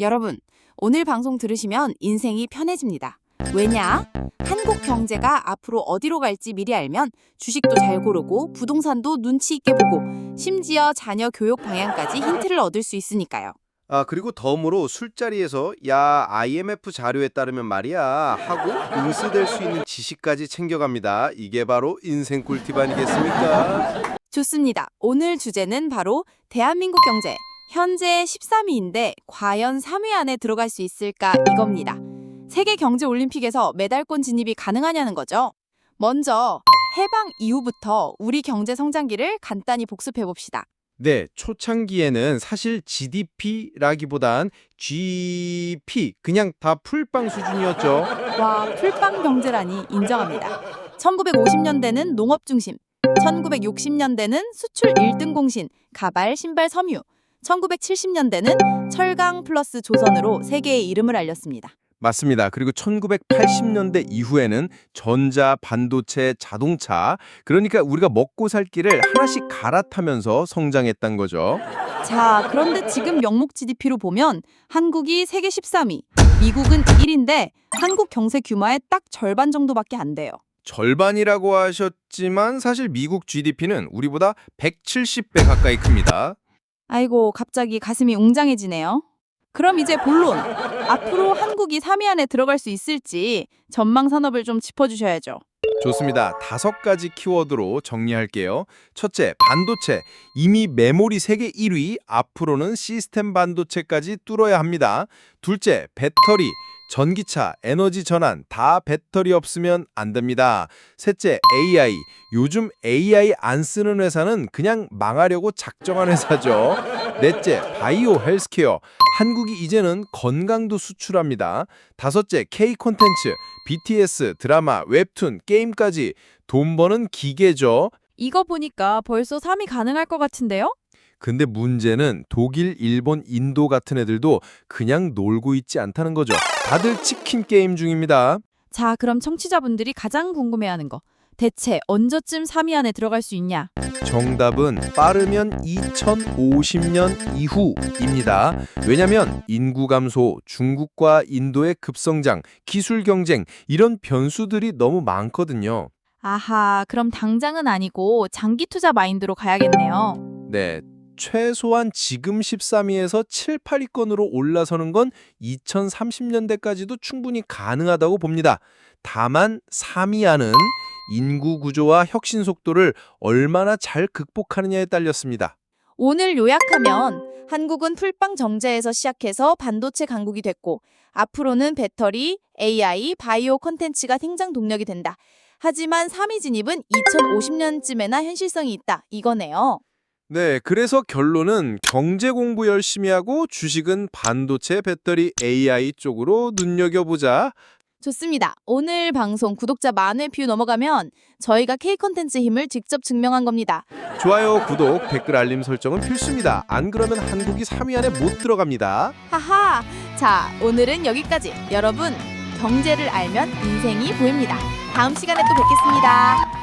여러분, 오늘 방송 들으시면 인생이 편해집니다. 왜냐? 한국 경제가 앞으로 어디로 갈지 미리 알면 주식도 잘 고르고 부동산도 눈치 있게 보고 심지어 자녀 교육 방향까지 힌트를 얻을 수 있으니까요. 아 그리고 덤으로 술자리에서 야 IMF 자료에 따르면 말이야 하고 응스될 수 있는 지식까지 챙겨갑니다. 이게 바로 인생 꿀팁 아니겠습니까? 좋습니다. 오늘 주제는 바로 대한민국 경제. 현재 13위인데 과연 3위 안에 들어갈 수 있을까 이겁니다. 세계 경제 올림픽에서 메달권 진입이 가능하냐는 거죠. 먼저 해방 이후부터 우리 경제 성장기를 간단히 복습해 봅시다. 네, 초창기에는 사실 GDP라기보단 GP 그냥 다 풀빵 수준이었죠. 와, 풀빵 경제라니 인정합니다. 1950년대는 농업 중심, 1960년대는 수출 1등 공신, 가발, 신발, 섬유, 1970년대는 철강 플러스 조선으로 세계의 이름을 알렸습니다. 맞습니다. 그리고 1980년대 이후에는 전자, 반도체, 자동차 그러니까 우리가 먹고 살 길을 하나씩 갈아타면서 성장했던 거죠. 자, 그런데 지금 명목 GDP로 보면 한국이 세계 13위, 미국은 1인데 한국 경제 규모의 딱 절반 정도밖에 안 돼요. 절반이라고 하셨지만 사실 미국 GDP는 우리보다 170배 가까이 큽니다. 아이고, 갑자기 가슴이 웅장해지네요. 그럼 이제 본론. 앞으로 한국이 3위 안에 들어갈 수 있을지 전망 산업을 좀 짚어주셔야죠. 좋습니다. 다섯 가지 키워드로 정리할게요. 첫째, 반도체. 이미 메모리 세계 1위, 앞으로는 시스템 반도체까지 뚫어야 합니다. 둘째, 배터리. 전기차, 에너지 전환 다 배터리 없으면 안 됩니다. 셋째, AI. 요즘 AI 안 쓰는 회사는 그냥 망하려고 작정한 회사죠. 넷째, 바이오 헬스케어. 한국이 이제는 건강도 수출합니다. 다섯째, K 콘텐츠. BTS, 드라마, 웹툰, 게임까지 돈 버는 기계죠. 이거 보니까 벌써 3위 가능할 것 같은데요? 근데 문제는 독일, 일본, 인도 같은 애들도 그냥 놀고 있지 않다는 거죠. 다들 치킨 게임 중입니다. 자, 그럼 청취자분들이 가장 궁금해하는 거. 대체 언제쯤 3위 안에 들어갈 수 있냐? 정답은 빠르면 2050년 이후입니다. 왜냐면 인구 감소, 중국과 인도의 급성장, 기술 경쟁 이런 변수들이 너무 많거든요. 아하, 그럼 당장은 아니고 장기 투자 마인드로 가야겠네요. 네. 최소한 지금 13위에서 7, 8위권으로 올라서는 건 2030년대까지도 충분히 가능하다고 봅니다. 다만 3위 안은 인구 구조와 혁신 속도를 얼마나 잘 극복하느냐에 딸렸습니다. 오늘 요약하면 한국은 풀빵 정제에서 시작해서 반도체 강국이 됐고 앞으로는 배터리, AI, 바이오 콘텐츠가 생장 동력이 된다. 하지만 3위 진입은 2050년쯤에나 현실성이 있다. 이거네요. 네, 그래서 결론은 경제 공부 열심히 하고 주식은 반도체, 배터리, AI 쪽으로 눈여겨보자. 좋습니다. 오늘 방송 구독자 만 회 뷰 넘어가면 저희가 K 콘텐츠 힘을 직접 증명한 겁니다. 좋아요, 구독, 댓글 알림 설정은 필수입니다. 안 그러면 한국이 3위 안에 못 들어갑니다. 하하! 자, 오늘은 여기까지. 여러분, 경제를 알면 인생이 보입니다. 다음 시간에 또 뵙겠습니다.